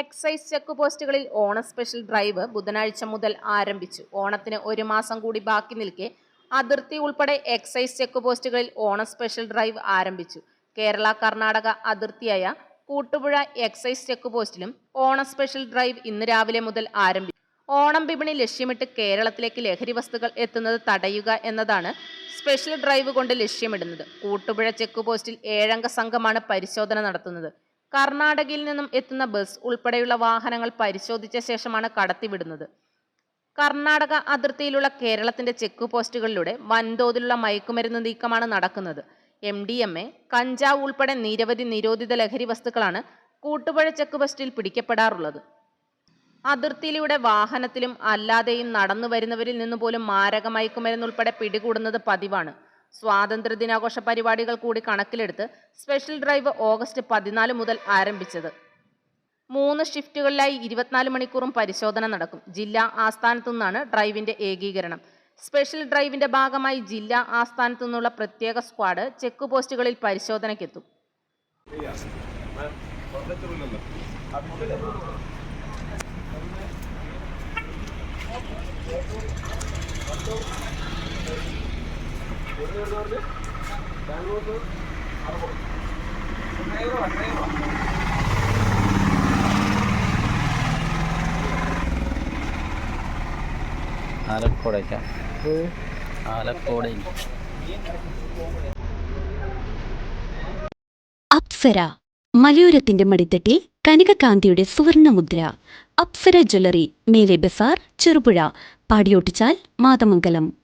Excise check പോസ്റ്റുകളിൽ ഓണ special drive ബുധനാഴ്ച മുതൽ ആരംഭിച്ചു. ഓണത്തിന് ഒരു മാസം കൂടി ബാക്കി നിൽക്കെ അതിർത്തി ഉൾപ്പെടെ എക്സൈസ് ചെക്ക് പോസ്റ്റുകളിൽ ഓണ സ്പെഷ്യൽ ഡ്രൈവ് ആരംഭിച്ചു. കേരള കർണാടക അതിർത്തിയായ കൂട്ടുപുഴ എക്സൈസ് ചെക്ക് പോസ്റ്റിലും ഓണ സ്പെഷ്യൽ ഡ്രൈവ് ഇന്ന് രാവിലെ മുതൽ ആരംഭിച്ചു ഓണം വിപണി ലക്ഷ്യമിട്ട് കേരളത്തിലേക്ക് ലഹരി വസ്തുക്കൾ എത്തുന്നത് തടയുക എന്നതാണ് സ്പെഷ്യൽ ഡ്രൈവ് കൊണ്ട് ലക്ഷ്യമിടുന്നത്. കൂട്ടുപുഴ ചെക്ക് പോസ്റ്റിൽ ഏഴംഗ സംഘമാണ് പരിശോധന നടത്തുന്നത്. കർണാടകയിൽ നിന്നും എത്തുന്ന ബസ് ഉൾപ്പെടെയുള്ള വാഹനങ്ങൾ പരിശോധിച്ച ശേഷമാണ് കടത്തിവിടുന്നത്. കർണാടക അതിർത്തിയിലുള്ള കേരളത്തിന്റെ ചെക്ക് പോസ്റ്റുകളിലൂടെ വൻതോതിലുള്ള മയക്കുമരുന്ന് നീക്കമാണ് നടക്കുന്നത്. എം ഡി എം എ കഞ്ചാവ് ഉൾപ്പെടെ നിരവധി നിരോധിത ലഹരി വസ്തുക്കളാണ് കൂട്ടുപുഴ ചെക്ക് പോസ്റ്റിൽ പിടിക്കപ്പെടാറുള്ളത്. അതിർത്തിയിലൂടെ വാഹനത്തിലും അല്ലാതെയും നടന്നു വരുന്നവരിൽ നിന്ന് പോലും മാരക മയക്കുമരുന്ന് ഉൾപ്പെടെ പിടികൂടുന്നത് പതിവാണ്. സ്വാതന്ത്ര്യ ദിനാഘോഷ പരിപാടികൾ കൂടി കണക്കിലെടുത്ത് സ്പെഷ്യൽ ഡ്രൈവ് ഓഗസ്റ്റ് പതിനാല് മുതൽ ആരംഭിച്ചത് മൂന്ന് ഷിഫ്റ്റുകളിലായി ഇരുപത്തിനാല് മണിക്കൂറും പരിശോധന നടക്കും ജില്ലാ ആസ്ഥാനത്തു നിന്നാണ് ഡ്രൈവിന്റെ ഏകീകരണം സ്പെഷ്യൽ ഡ്രൈവിന്റെ ഭാഗമായി ജില്ലാ ആസ്ഥാനത്തു നിന്നുള്ള പ്രത്യേക സ്ക്വാഡ് ചെക്ക് പോസ്റ്റുകളിൽ പരിശോധനയ്ക്കെത്തും ആലക്കോടേക്കാ ആലക്കോട്. അപ്സര മലയോരത്തിന്റെ മടിത്തട്ടിൽ കനകകാന്തിയുടെ സുവർണമുദ്ര. അപ്സര ജ്വല്ലറി മേലെ ബസാർ ചെറുപുഴ പാടിയോട്ടിച്ചാൽ മാതമംഗലം.